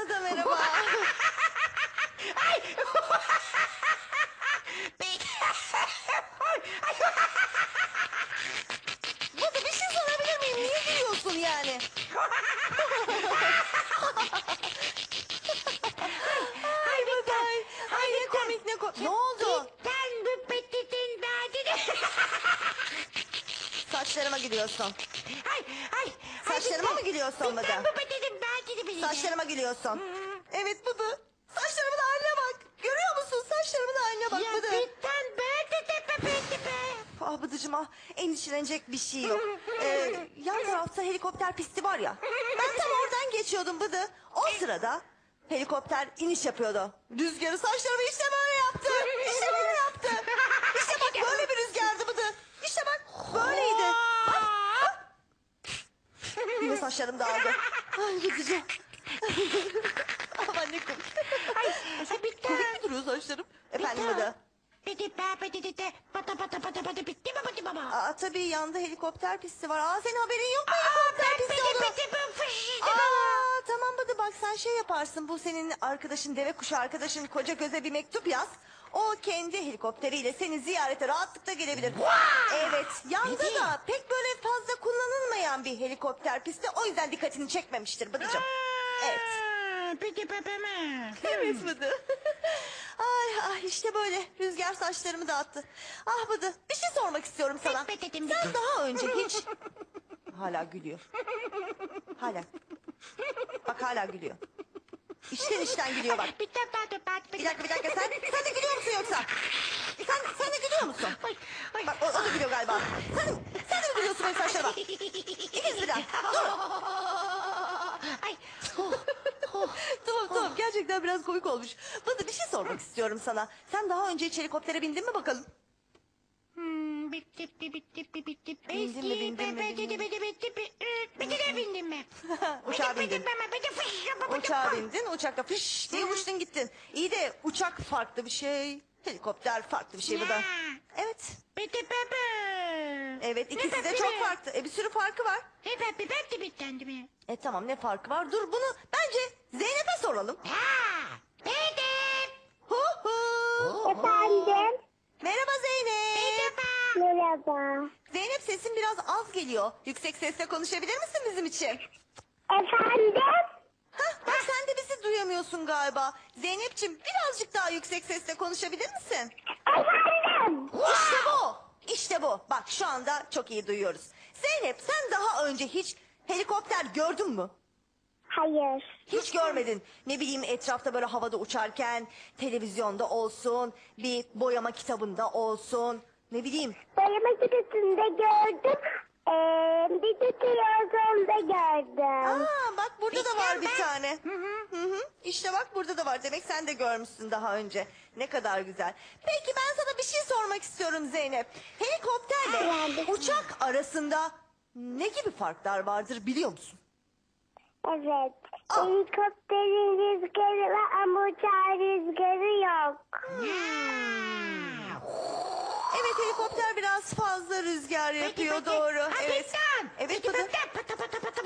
Sana da merhaba. Ay. Baba bir şey sorabilir miyim? Niye gülüyorsun yani? ay baba. Ay, ay ne komik ne komik. Ne oldu? Sen bu petitin derdini. Saçlarıma gülüyorsun. Ay ay. Saçlarıma mı gülüyorsun baba? Sen bu petitin. Saçlarıma gülüyorsun. Evet baba. Saçlarımın haline bak. Görüyor musun? Saçlarımın haline bak Ya baba. bitten be de be. Ah bıdıcım ah endişelenecek bir şey yok. Ee, yan tarafta helikopter pisti var ya. Ben tam oradan geçiyordum bıdı. O sırada helikopter iniş yapıyordu. Rüzgarı saçlarımı işte böyle yaptı. İşte böyle yaptı. İşte bak böyle bir rüzgardı bıdı. İşte bak böyleydi. Bak. Yine saçlarım dağıldı. Ay bıdıcım. Aman ne komik. Ay bitten. Komik mi duruyor saçlarım? Efendim bıdı. Peti be peti de de pata pata pata pata bitti mi pati baba? Aa, tabii yanda helikopter pisti var. Aa senin haberin yok mu helikopter pisti Peti olduğunu? ben fıştı Aa tamam hadi bak sen şey yaparsın. Bu senin bir. Evet Peki. bir pepe mi? Evet Bıdı. ay, ay işte böyle rüzgar saçlarımı dağıttı. Ah Bıdı bir şey sormak istiyorum sana. Pet petetim Sen daha önce hiç... Hala gülüyor. Hala. Bak hala gülüyor. İçten içten gülüyor bak. Pati pati Bir dakika bir dakika sen, sen de gülüyor musun yoksa? Sen, sen de gülüyor musun? Ay ay. Bak o, o da gülüyor galiba. Sen, sen de mi gülüyorsun benim saçlarıma? İkiniz birden. Durun. Ay. tamam tamam gerçekten biraz komik olmuş. Bana bir şey sormak istiyorum sana. Sen daha önce hiç helikoptere bindin mi bakalım? Hmm, bitti bitti bitti bitti. Bindin mi, bindin mi, bindin mi? bitti bitti bitti. De bindim mi? Uçağa bindin. Uçağa bindin, uçakla fış diye uçtun gittin. İyi de uçak farklı bir şey, helikopter farklı bir şey bu da. Ya. Evet, Bitti bebe. Evet ikisi de çok farklı. E bir sürü farkı var. Bitti bitti bitti bittendi mi? E tamam ne farkı var? Dur bunu bence Zeynep'e soralım. Ha. Bitti. Hu hu. Efendim? Merhaba Zeynep. Merhaba. Zeynep sesin biraz az geliyor. Yüksek sesle konuşabilir misin bizim için? Efendim? Hah, bak sen de bizi duyamıyorsun galiba. Zeynep'ciğim birazcık daha yüksek sesle konuşabilir misin? Efendim? İşte bu. İşte bu. Bak şu anda çok iyi duyuyoruz. Zeynep sen daha önce hiç helikopter gördün mü? Hayır. Hiç görmedin. Ne bileyim etrafta böyle havada uçarken, televizyonda olsun, bir boyama kitabında olsun. Ne bileyim. Boyama kitabında gördüm. Ee, bir de televizyonda gördüm. Aa bak burada da var bir tane. Hı hı, hı hı. İşte bak burada da var. Demek sen de görmüşsün daha önce. Ne kadar güzel. Peki ben sana bir şey sormak istiyorum Zeynep. Helikopterle Neredesin? uçak arasında ne gibi farklar vardır biliyor musun? Evet. Ah. Helikopterin rüzgarı var ama uçağın rüzgarı yok. Evet helikopter biraz fazla rüzgar yapıyor doğru. Evet. bittin. Evet bitti. Pıtı pıtı pıtı.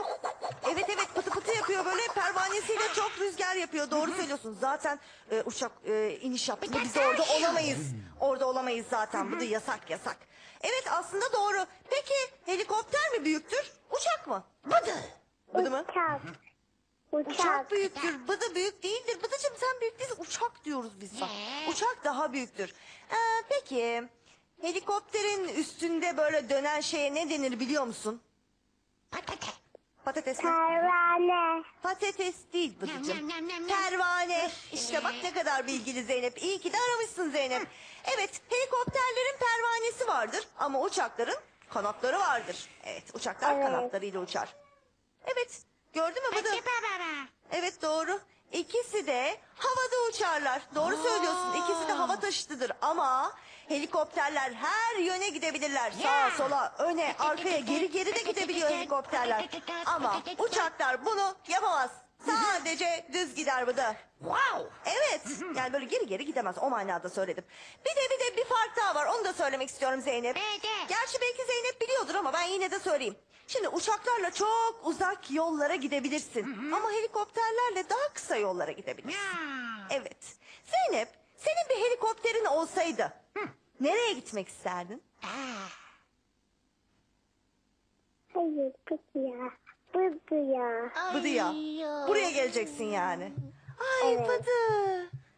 Evet evet pıtı pıtı yapıyor böyle pervanesiyle çok rüzgar yapıyor. Doğru söylüyorsun. Zaten e, uçak e, iniş yaptığında biz orada olamayız. Orada olamayız zaten. Bu da yasak yasak. Evet aslında doğru. Peki helikopter mi büyüktür? Uçak mı? Bıdı. Bıdı mı? Uçak. Uçak Uçak. büyüktür. Bıdı büyük değildir. Bıdıcım sen büyük değilsin. Uçak diyoruz biz sana. Uçak daha büyüktür. Ee, peki helikopterin üstünde böyle dönen şeye ne denir biliyor musun? Patates. Patates mi? Pervane. Patates değil nyam. Pervane. İşte bak ne kadar bilgili Zeynep. İyi ki de aramışsın Zeynep. Evet helikopterlerin pervanesi vardır ama uçakların kanatları vardır. Evet uçaklar Evet. kanatlarıyla uçar. Evet gördün mü Bıdı? Baba. Evet doğru. İkisi de havada uçarlar. Doğru söylüyorsun. İkisi de hava taşıtıdır ama helikopterler her yöne gidebilirler. Sağa, sola, öne, arkaya, geri geri de gidebiliyor helikopterler. Ama uçaklar bunu yapamaz. Sadece düz gider bu da. Wow. Evet. Yani böyle geri geri gidemez. O manada söyledim. Bir de bir de bir fark daha var. Onu da söylemek istiyorum Zeynep. Evet. Gerçi belki Zeynep biliyordur ama ben yine de söyleyeyim. Şimdi uçaklarla çok uzak yollara gidebilirsin. Ama helikopterlerle daha kısa yollara gidebilirsin. Ya. Evet. Zeynep, senin bir helikopterin olsaydı nereye gitmek isterdin? Hayır peki ya. Bıdı ya. Bıdı ya. Ay, ya. Buraya geleceksin yani. Ay Evet. Bıdı.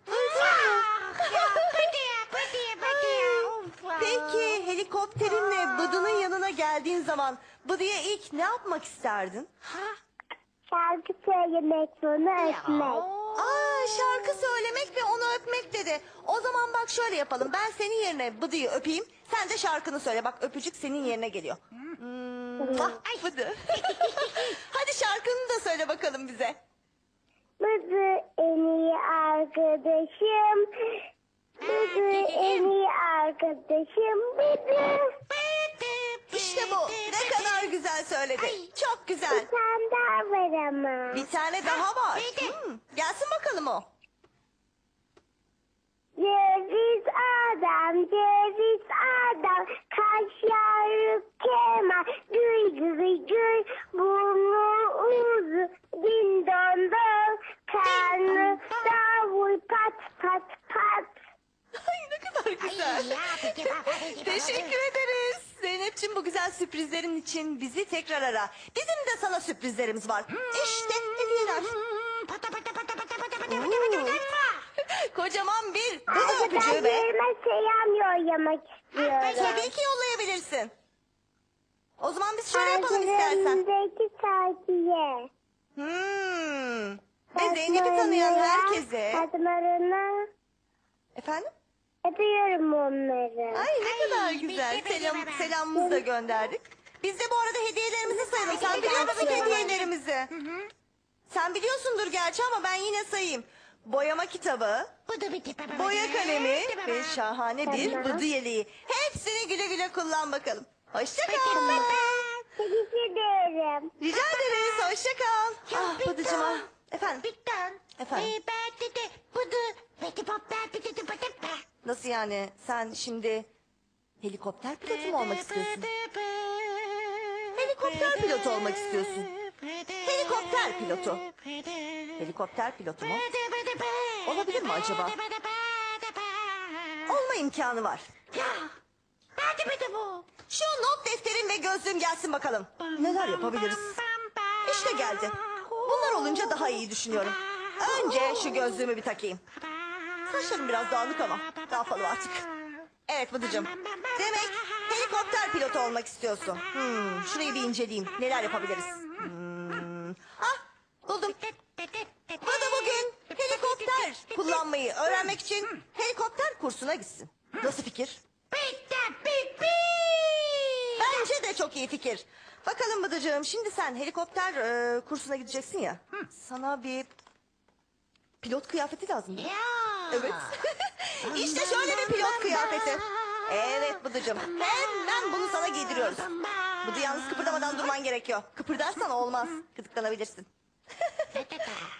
Ah, ya, Pıdı ya, Peki helikopterinle Bıdı'nın yanına geldiğin zaman Bıdı'ya ilk ne yapmak isterdin? Ha? Şarkı söylemek, onu öpmek. Aa şarkı söylemek ve onu öpmek dedi. O zaman bak şöyle yapalım. Ben senin yerine Bıdı'yı öpeyim. Sen de şarkını söyle. Bak öpücük senin yerine geliyor. Hmm, ah, Bıdı. Hadi şarkını da söyle bakalım bize. Bıdı en iyi arkadaşım. Bıdı en iyi arkadaşım. Bıdı. İşte bu. Ne kadar güzel söyledi. Çok güzel. Bir tane daha var ama. Bir tane daha var. Hmm, gelsin bakalım o. Teşekkür ederiz. Zeynep'ciğim bu güzel sürprizlerin için bizi tekrar ara. Bizim de sana sürprizlerimiz var. İşte hediyeler. Pata pata pata pata pata pata pata pata pata. Kocaman bir ben öpücüğü ve yerime selam yollamak istiyorum. tabii ki yollayabilirsin. O zaman biz şöyle yapalım istersen. Kalbimdeki sakiye. Hmm. Ve Zeynep'i tanıyan herkese. Kadınlarına Efendim? Öpüyorum onları. Ay ne Ay, kadar güzel. Selam, baba. selamımızı da gönderdik. Biz de bu arada hediyelerimizi sayalım. Sen biliyor musun hediyelerimizi? Sen biliyorsundur gerçi ama ben yine sayayım. Boyama kitabı, Bıdı bitti, baba, boya kalemi ve şahane bir Tamam. bıdı yeleği. Hepsini güle güle kullan bakalım. Hoşça kal. Teşekkür ederim. Rica ederiz. Hoşça kal. Ah bıdıcım ah. Efendim Bitten. Efendim? Nasıl yani sen şimdi helikopter pilotu mu olmak istiyorsun? Helikopter pilotu olmak istiyorsun. Helikopter pilotu. Helikopter pilotu mu? Olabilir mi acaba? Olma imkanı var. Ya. Hadi bitti bu. Şu not defterin ve gözlüğün gelsin bakalım. Neler yapabiliriz? İşte geldi. Bunlar olunca daha iyi düşünüyorum. Önce şu gözlüğümü bir takayım. Saçlarım biraz dağınık ama ne artık. Evet Bıdıcım. Demek helikopter pilotu olmak istiyorsun. Hmm, şurayı bir inceleyeyim. Neler yapabiliriz? Hmm. Ah buldum. Bıdı bugün helikopter kullanmayı öğrenmek için helikopter kursuna gitsin. Nasıl fikir? Bence de çok iyi fikir. Bakalım Bıdıcığım şimdi sen helikopter e, kursuna gideceksin ya. Sana bir pilot kıyafeti lazım. Ya. Evet. işte şöyle bir pilot kıyafeti. Evet Bıdıcığım. Hemen bunu sana giydiriyoruz. Bıdı yalnız kıpırdamadan durman gerekiyor. Kıpırdarsan olmaz. Gıdıklanabilirsin.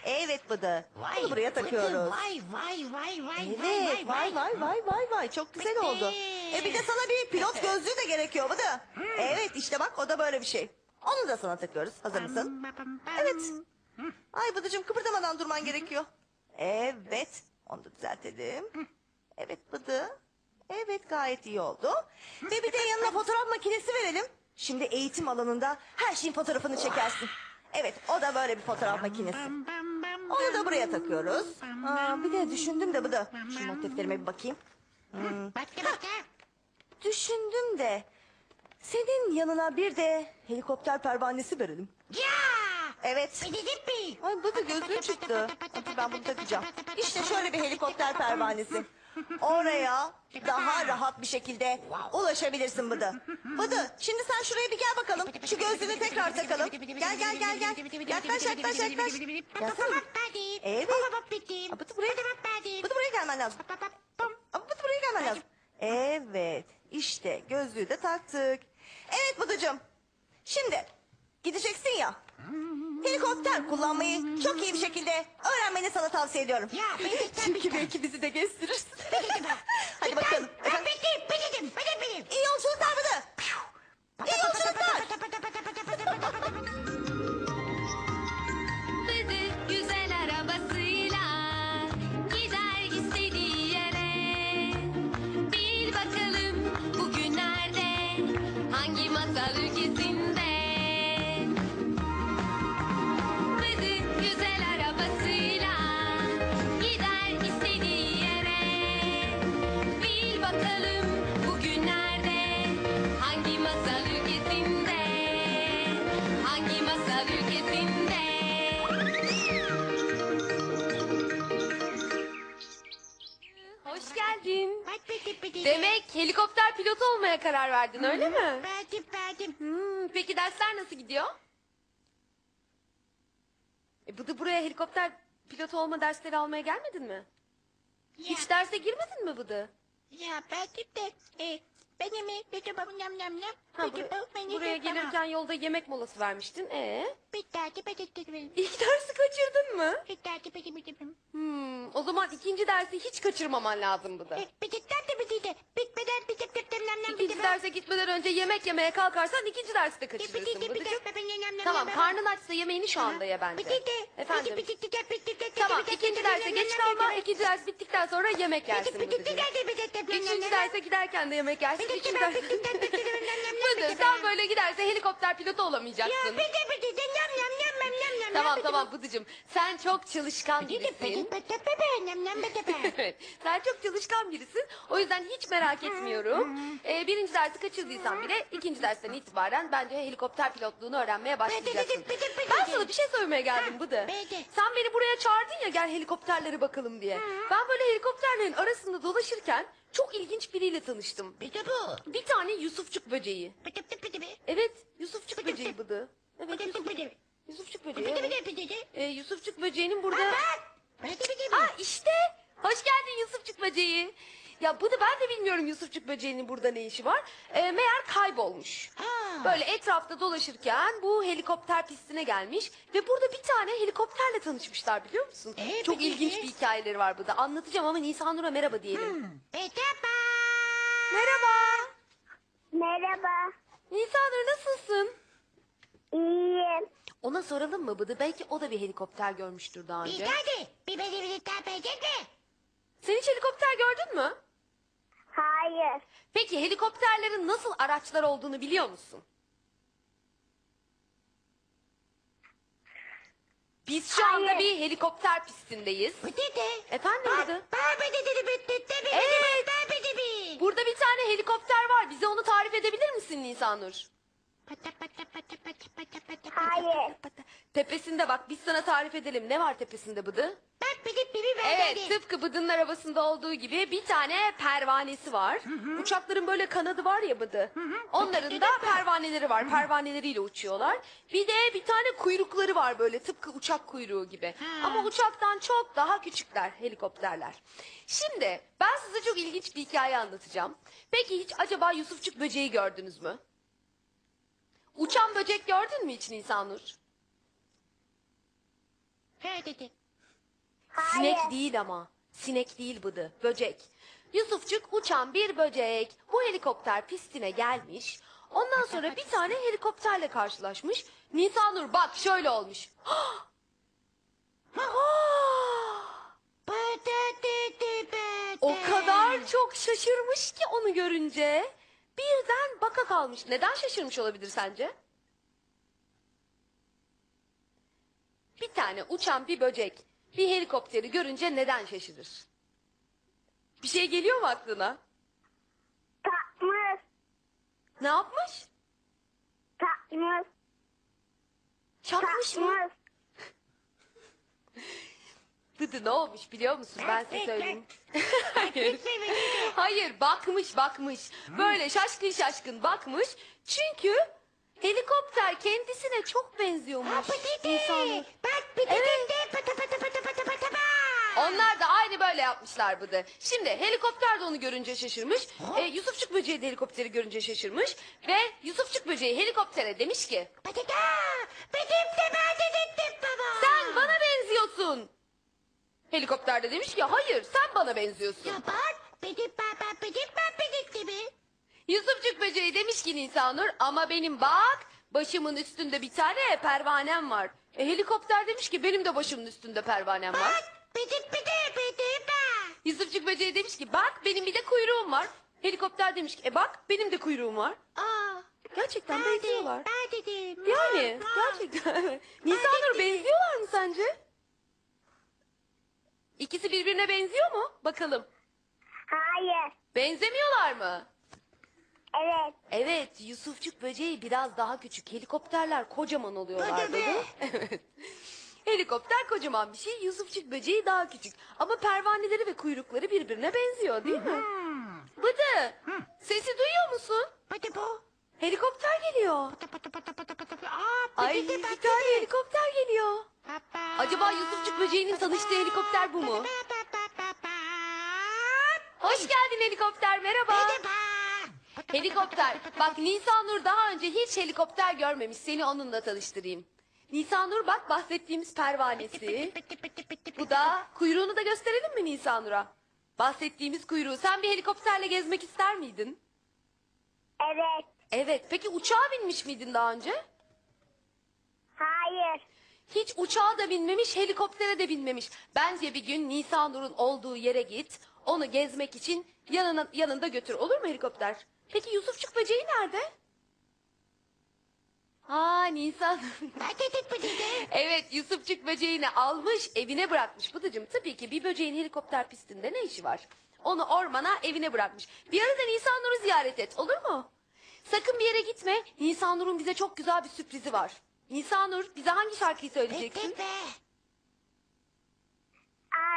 Evet Bıdı. Bunu buraya takıyoruz. Vay vay vay vay Evet vay vay vay vay vay çok güzel oldu. E bir de sana bir pilot gözlüğü de gerekiyor Bıdı. Evet işte bak o da böyle bir şey. Onu da sana takıyoruz. Hazır mısın? Evet. Ay Bıdıcığım kıpırdamadan durman gerekiyor. Evet. Onu da düzeltelim. Evet Bıdı. Evet gayet iyi oldu. Ve bir de yanına fotoğraf makinesi verelim. Şimdi eğitim alanında her şeyin fotoğrafını çekersin. Evet o da böyle bir fotoğraf makinesi. Onu da buraya takıyoruz. Aa, bir de düşündüm de bu da. Şu not defterime bir bakayım. Bitti. Düşündüm de senin yanına bir de helikopter pervanesi verelim. Ya. Evet. Bitti. Ay bu da gözlüğü çıktı. Dur ben bunu takacağım. İşte şöyle bir helikopter pervanesi. Oraya daha rahat bir şekilde ulaşabilirsin Bıdı. Bıdı şimdi sen şuraya bir gel bakalım. Şu gözlüğünü tekrar takalım. Gel gel gel gel. Yaklaş yaklaş yaklaş. Gelsene. Evet. Aa, Bıdı buraya, Bıdı buraya gelmen lazım. Aa, Bıdı buraya gelmen lazım. Evet. İşte gözlüğü de taktık. Evet Bıdıcığım. Şimdi gideceksin ya. Helikopter kullanmayı çok iyi bir şekilde öğrenmeni sana tavsiye ediyorum. Ya ben Çünkü belki bizi de gezdirirsin. Hadi bakalım. Ben bildim, bildim, ben bildim. İyi yolculuklar mıdır? İyi yolculuklar. Bıdı güzel arabasıyla gider istediği yere. Bil bakalım bugün nerede? Hangi masal ülkesinde? Karar verdin öyle mi? Verdim verdim. Hmm, peki dersler nasıl gidiyor? E, bu da buraya helikopter pilotu olma dersleri almaya gelmedin mi? Ya, Hiç derse girmedin mi Bıdı? ya verdim de. E, benim babam nam nam nam. Ha, buraya gelirken yolda yemek molası vermiştin. Ee, Bir derdi benim. ilk dersi kaçırdın mı? Bir benim benim. Hmm, o zaman ikinci dersi hiç kaçırmaman lazım Bıdı. E, bir bir de. Bitmeden bir de bir de nam nam bir İkinci de. derse gitmeden önce yemek yemeye kalkarsan ikinci dersi de Bir de kaçırırsın Tamam karnın açsa yemeğini şu anda ye bence. Efendim. Tamam ikinci derse geç kalma. İkinci ders bittikten sonra yemek yersin nam Üçüncü derse giderken de yemek yersin. Üçüncü bir ders... de bir de bir de bir de nam nam nam Bıdı sen böyle giderse helikopter pilotu Ya olamayacaksın. Tamam tamam Bıdıcığım. Sen çok çalışkan birisin. Evet. Sen çok çalışkan birisin. O yüzden hiç merak etmiyorum. Ee, birinci dersi kaçırdıysan bile ikinci dersten itibaren bence helikopter pilotluğunu öğrenmeye başlayacaksın. Bıdı, bıdı, bıdı, Ben bıdı. sana bir şey söylemeye geldim Bıdı. bıdı. Sen beni buraya çağırdın ya gel helikopterlere bakalım diye. Ben böyle helikopterlerin arasında dolaşırken çok ilginç biriyle tanıştım. De bu. Bir tane Yusufçuk böceği. De bir de. Evet Yusufçuk böceği Bıdı. Evet Bir de Yusuf, bir de. Yusufçuk böceği. evet. de bir de. Ee, Yusufçuk böceğinin burada... Bir de bir de. Ha işte. Hoş geldin Yusufçuk böceği. Ya bunu ben de bilmiyorum Yusufçuk böceğinin burada ne işi var. Ee, meğer kaybolmuş. Ha. Böyle etrafta dolaşırken bu helikopter pistine gelmiş ve burada bir tane helikopterle tanışmışlar biliyor musun? Ee, Çok peki. ilginç bir hikayeleri var burada. Anlatacağım ama Nisan Nur'a merhaba diyelim. De ba. Merhaba. Merhaba. Nisan Nur nasılsın? İyiyim. Ona soralım mı Bıdı? Belki o da bir helikopter görmüştür daha Bir önce. bir de bir de bir de. Sen hiç helikopter gördün mü? Hayır. Peki helikopterlerin nasıl araçlar olduğunu biliyor musun? Biz şu anda Hayır. bir helikopter pistindeyiz. Efendim Bak, Bıdı? bak bir de de bir de de bir de Evet. Burada bir tane helikopter var. Bize onu tarif edebilir misin Nisanur? Pata pata pata pata pata pata pata. Hayır. Tepesinde bak biz sana tarif edelim. Ne var tepesinde Bıdı? Bak bir de bir de Evet tıpkı Bıdı'nın arabasında olduğu gibi bir tane pervanesi var. Uçakların böyle kanadı var ya Bıdı. Onların da pervaneleri var. Pervaneleriyle uçuyorlar. Bir de bir tane kuyrukları var böyle tıpkı uçak kuyruğu gibi. Ha. Ama uçaktan çok daha küçükler helikopterler. Şimdi ben size çok ilginç bir hikaye anlatacağım. Peki hiç acaba Yusufçuk böceği gördünüz mü? Uçan böcek gördün mü hiç Nisanur? Ha dedi. Hayır. Sinek değil ama. Sinek değil bıdı. Böcek. Yusufçuk uçan bir böcek. Bu helikopter pistine gelmiş. Ondan sonra bir tane helikopterle karşılaşmış. Nisanur bak şöyle olmuş. O kadar çok şaşırmış ki onu görünce. Birden baka kalmış. Neden şaşırmış olabilir sence? Bir tane uçan bir böcek bir helikopteri görünce neden şaşırır? Bir şey geliyor mu aklına? Takmış. Ne yapmış? Takmış. Çakmış mı? Takmış. Dıdı ne olmuş biliyor musun? Ben size söyleyeyim. Hayır. Hayır bakmış bakmış. Böyle şaşkın şaşkın bakmış. Çünkü helikopter kendisine çok benziyormuş. İnsanlar. Bak bir de Evet. de pata pata pata pata. Onlar da aynı böyle yapmışlar Bıdı. Şimdi helikopter de onu görünce şaşırmış. E, Yusufçuk böceği de helikopteri görünce şaşırmış. Ve Yusufçuk böceği helikoptere demiş ki Pata da. Benim de ben de baba. sen bana benziyorsun. Helikopter de demiş ki hayır sen bana benziyorsun. Ya bak. Benim baba benim ben benim gibi. Yusufçuk böceği demiş ki Nisanur ama benim bak başımın üstünde bir tane pervanem var. E, helikopter demiş ki benim de başımın üstünde pervanem var. Bak. Bir de benim ben. Yusufçuk böceği demiş ki bak benim bir de kuyruğum var. Helikopter demiş ki e bak benim de kuyruğum var. Aa. Gerçekten Ben de, benziyorlar. ben dedim. Yani Ha, ha. gerçekten. Nisanur benziyorlar mı sence? İkisi birbirine benziyor mu? Bakalım. Hayır. Benzemiyorlar mı? Evet. Evet, Yusufçuk böceği biraz daha küçük. Helikopterler kocaman oluyorlar dedi. Evet. Helikopter kocaman bir şey, Yusufçuk böceği daha küçük. Ama pervaneleri ve kuyrukları birbirine benziyor değil mi? Hmm. Bıdı. Sesi duyuyor musun? Pati bu. Helikopter geliyor. Pati pati pati pati pati. Aa, Ay bir tane helikopter geliyor. Acaba Yusufçuk böceğinin tanıştığı helikopter bu mu? Hoş geldin helikopter merhaba. Helikopter. Bak Nisanur daha önce hiç helikopter görmemiş. Seni onunla tanıştırayım. Nisanur bak bahsettiğimiz pervanesi. Bu da kuyruğunu da gösterelim mi Nisanur'a? Bahsettiğimiz kuyruğu. Sen bir helikopterle gezmek ister miydin? Evet. Evet. Peki uçağa binmiş miydin daha önce? Hayır. Hiç uçağa da binmemiş, helikoptere de binmemiş. Bence bir gün Nisanur'un olduğu yere git. Onu gezmek için yanına, yanında götür. Olur mu helikopter? Peki Yusufçuk böceği nerede? Ha Nisan. Pati de. evet Yusufçuk böceğini almış evine bırakmış. Bıdıcım tabii ki bir böceğin helikopter pistinde ne işi var? Onu ormana evine bırakmış. Bir arada Nisanur'u ziyaret et olur mu? Sakın bir yere gitme. Nisanur'un bize çok güzel bir sürprizi var. Nisanur bize hangi şarkıyı söyleyeceksin? Be.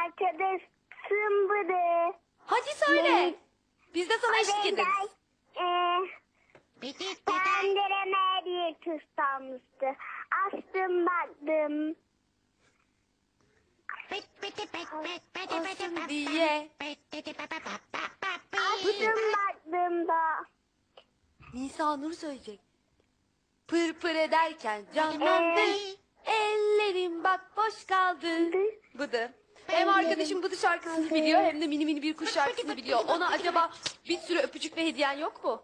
Arkadaşım bıdı. Hadi söyle. Biz de sana eşlik ederiz. Bir tuz kalmıştı. Açtım baktım. Olsun diye. Açtım baktım da. Nisanur söyleyecek. Pır pır ederken canlandı. Ellerim bak boş kaldı. Bıdı. Hem arkadaşım Bıdı şarkısını biliyor hem de mini mini bir kuş şarkısını biliyor. Ona acaba bir sürü öpücük ve hediyen yok mu?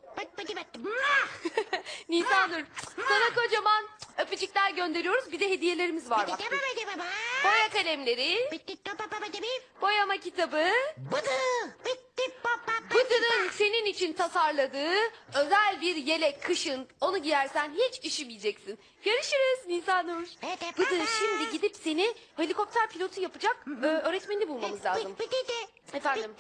Nisanur sana kocaman öpücükler gönderiyoruz. Bir de hediyelerimiz var bak. Boya kalemleri, boyama kitabı, Bıdı. İçin tasarladığı özel bir yelek kışın. Onu giyersen hiç üşümeyeceksin. Görüşürüz Nisanur. Pati Bıdı şimdi gidip seni helikopter pilotu yapacak e, öğretmenini bulmamız lazım. Efendim?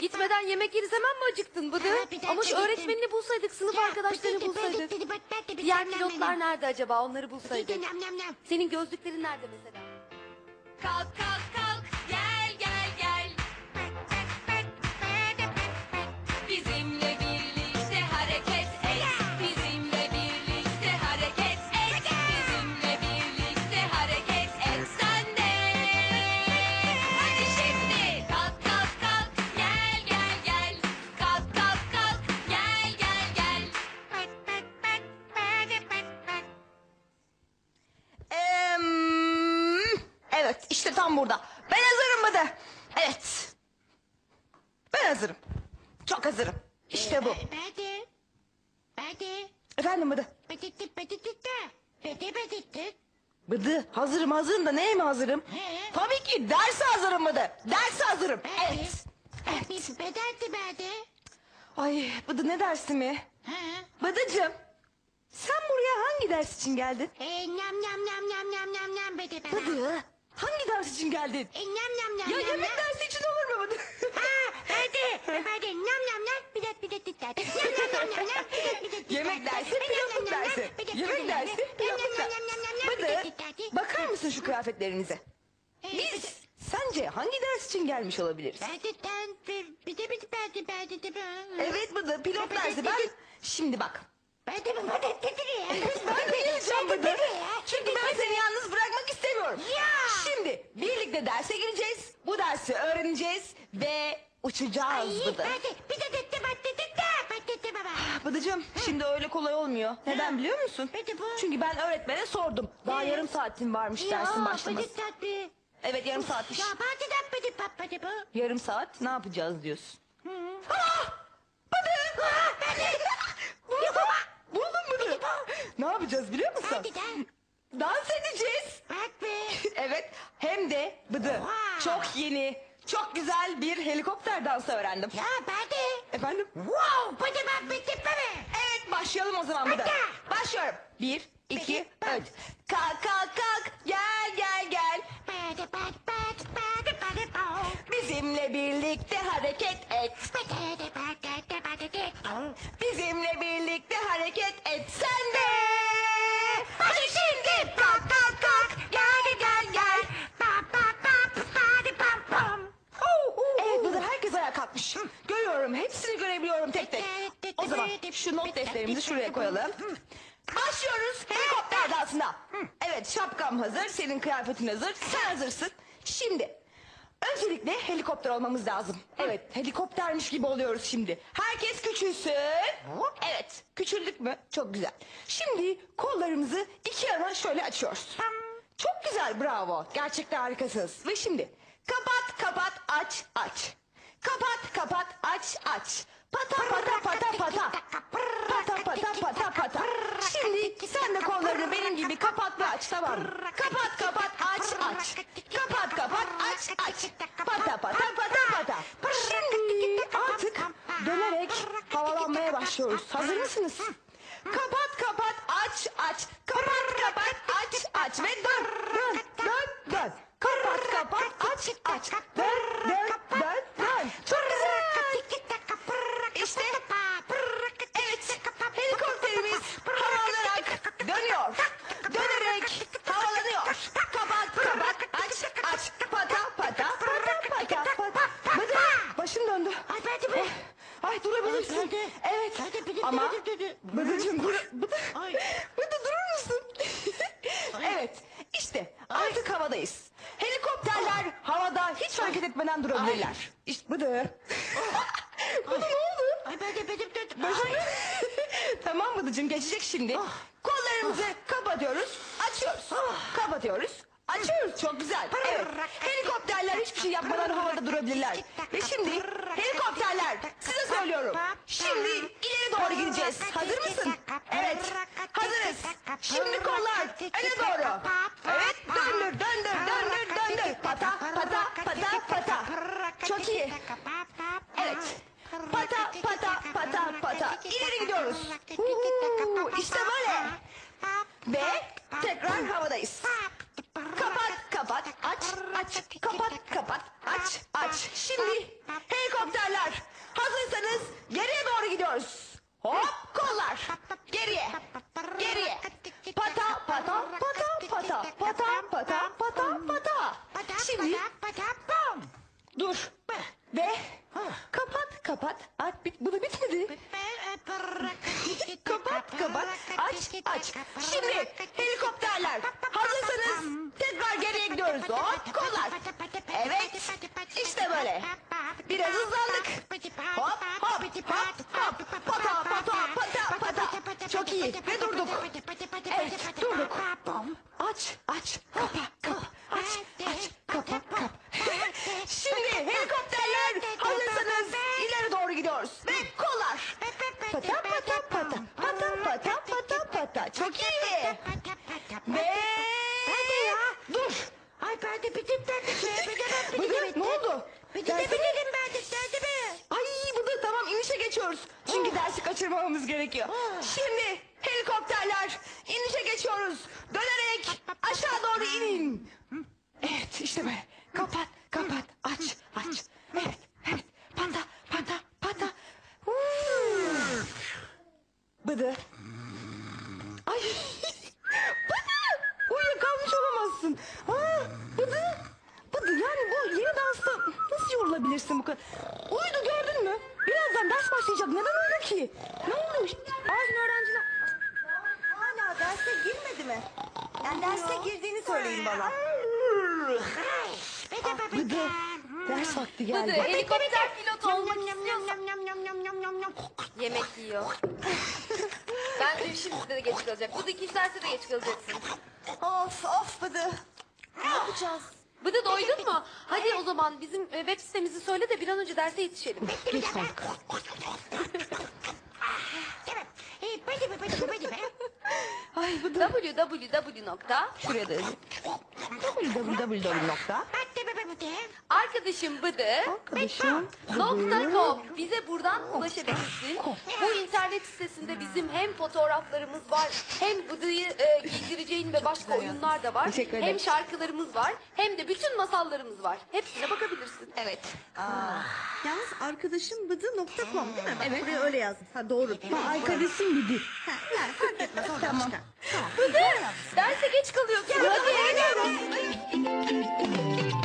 Gitmeden yemek yeriz hemen mi acıktın Bıdı? Ama şu öğretmenini bulsaydık, sınıf arkadaşlarını bulsaydık. Diğer pilotlar nerede acaba? Onları bulsaydık. Senin gözlüklerin nerede mesela? Kalk kalk işte tam burada. Ben hazırım Bıdı. Evet. Ben hazırım. Çok hazırım. İşte bu. Pati. Pati. Efendim Bıdı. Pati pati pati pati pati pati. Bıdı hazırım hazırım da neye mi hazırım? He. Tabii ki derse hazırım Bıdı. Derse hazırım. Pati. Evet. Pati pati pati. Ay Bıdı ne dersi mi? Ha? Bıdıcığım sen buraya hangi ders için geldin? E, nam nam nam nam nam nam nam pati pati. Bıdı hangi ders için geldin? E, nam nam nam Ya nam yemek nam. dersi için olur mu? Ha, pati. Pati nam nam nam. Pati pati pati. Nam nam nam nam nam. Pati pati Yemek dersi, pilotluk dersi. Yemek dersi, pilotluk dersi. Bıdı, bakar mısın şu kıyafetlerinize? E, Biz sence hangi ders için gelmiş olabiliriz? Evet Bıdı, pilot dersi. Ben şimdi bak. Pati pati. Ben de geleceğim Bıdı. Çünkü ben seni yalnız bırakmak istemiyorum. Ya. Şimdi birlikte derse gireceğiz. Bu dersi öğreneceğiz ve uçacağız Bıdı. Pati pati pati pati pati pati baba. Bıdıcığım şimdi öyle kolay olmuyor. Neden biliyor musun? Peki bu. Çünkü ben öğretmene sordum. Daha yarım saatin varmış dersin başlaması. Tatlı. Evet yarım saatmiş. Ya da bu. Yarım saat ne yapacağız diyorsun. Ah! Bıdı! Buldum. Buldum Bıdı. Ne yapacağız biliyor musun? Hadi de. Dans edeceğiz. Bak be. Evet hem de Bıdı. Wow. Çok yeni, çok güzel bir helikopter dansı öğrendim. Ya pati. Efendim? Wow pati pati pati pati. Evet başlayalım o zaman Bıdı. Hadi. Başlıyorum. Bir, iki, üç. Kalk kalk kalk gel gel gel. Pati pati pati pati pati. Bizimle birlikte hareket et. Pati pati pati pati. Bizimle birlikte hareket et sen de. Pa pa pa pati pam pam. Evet burada herkes ayağa kalkmış. Görüyorum şu not defterimizi şuraya koyalım. Başlıyoruz helikopter dansına. Evet şapkam hazır, senin kıyafetin hazır, sen hazırsın. Şimdi öncelikle helikopter olmamız lazım. Evet helikoptermiş gibi oluyoruz şimdi. Herkes küçülsün. Evet küçüldük mü? Çok güzel. Şimdi kollarımızı iki yana şöyle açıyoruz. Çok güzel bravo. Gerçekten harikasınız. Ve şimdi kapat kapat aç aç. Kapat kapat aç aç. Pata pata pata pata. Pata pata pata pata. Şimdi sen de kollarını benim gibi kapat ve aç tamam mı? Kapat kapat aç aç. Kapat kapat aç aç. Pata pata pata pata. Şimdi artık dönerek havalanmaya başlıyoruz. Hazır mısınız? Kapat kapat aç aç. Kapat kapat aç aç ve dön dön dön dön. Kapat kapat aç aç. Dön dön dön dön. Çok Evet. Pata pata pata pata. İleri gidiyoruz. Uhu, işte böyle. Ve tekrar havadayız. Kapat kapat aç aç kapat kapat aç aç. Şimdi helikopterler hazırsanız geriye doğru gidiyoruz. Hop kollar geriye geriye. Pata pata pata pata pata pata pata pata. Şimdi dur ve kapat kapat aç bit bu da bitmedi. Kapat kapat aç aç. Şimdi helikopterler hazırsanız tekrar geriye gidiyoruz. Hop kollar. Evet işte böyle. Biraz hızlandık. Hop hop hop hop. Pata pata pata pata. Çok iyi ve durduk. Evet durduk. Aç aç kapa kapa aç aç kapa kapa. Şimdi helikopterler hazırsanız ileri doğru gidiyoruz. Ve kollar. Pata pata pata pata pata pata pata. Çok iyi. Ve dur. Ay ben de bitim ben de Bu ne? Ne oldu? Bir de Dersi mi? bilelim ben de derdi mi? Ay bu da tamam inişe geçiyoruz. Çünkü dersi kaçırmamamız gerekiyor. Şimdi helikopterler inişe geçiyoruz. Dönerek aşağı doğru inin. Evet işte böyle. Kapat kapat aç aç. Evet evet. Pata pata pata. Huu. Bıdı. Ay. Bıdı. Uyuyakalmış olamazsın. Aa, bıdı. Bıdı yani bu yeni dansta nasıl yorulabilirsin bu kadar? Uyudu gördün mü? Birazdan ders başlayacak. Neden uyudu ki? Ne olmuş? Bazı öğrenciler... Hala derse girmedi mi? Yani derse girdiğini söyleyin bana. Bıdı. Ders vakti geldi. Bıdı helikopter pilotu olmak istiyorsan yemek yiyor. ben de şimdi de geç kalacak. Bıdı ikinci derse de geç kalacaksın. Of of Bıdı. Ne yapacağız? Bıdı doydun mu? Hadi o zaman bizim e, web sitemizi söyle de bir an önce derse yetişelim. Geç kalk. Ay Bıdı. www nokta Şuraya da yazayım. www nokta. arkadaşım bıdı Arkadaşım. nokta com bize buradan ulaşabilirsin. Bu internet sitesinde bizim hem fotoğraflarımız var hem bıdıyı e, giydireceğin ve başka oyunlar da var. Teşekkür ederim. Hem şarkılarımız var hem de bütün masallarımız var. Hepsine bakabilirsin. Evet. Yalnız arkadaşım bıdı.com değil mi? Evet. Buraya öyle yazdım. Ha doğru. Arkadaşım Bıdı. Ha, fark etmez oradan Tamam. çıkar. Bıdı, derse geç kalıyorsun. Hadi, hadi. hadi.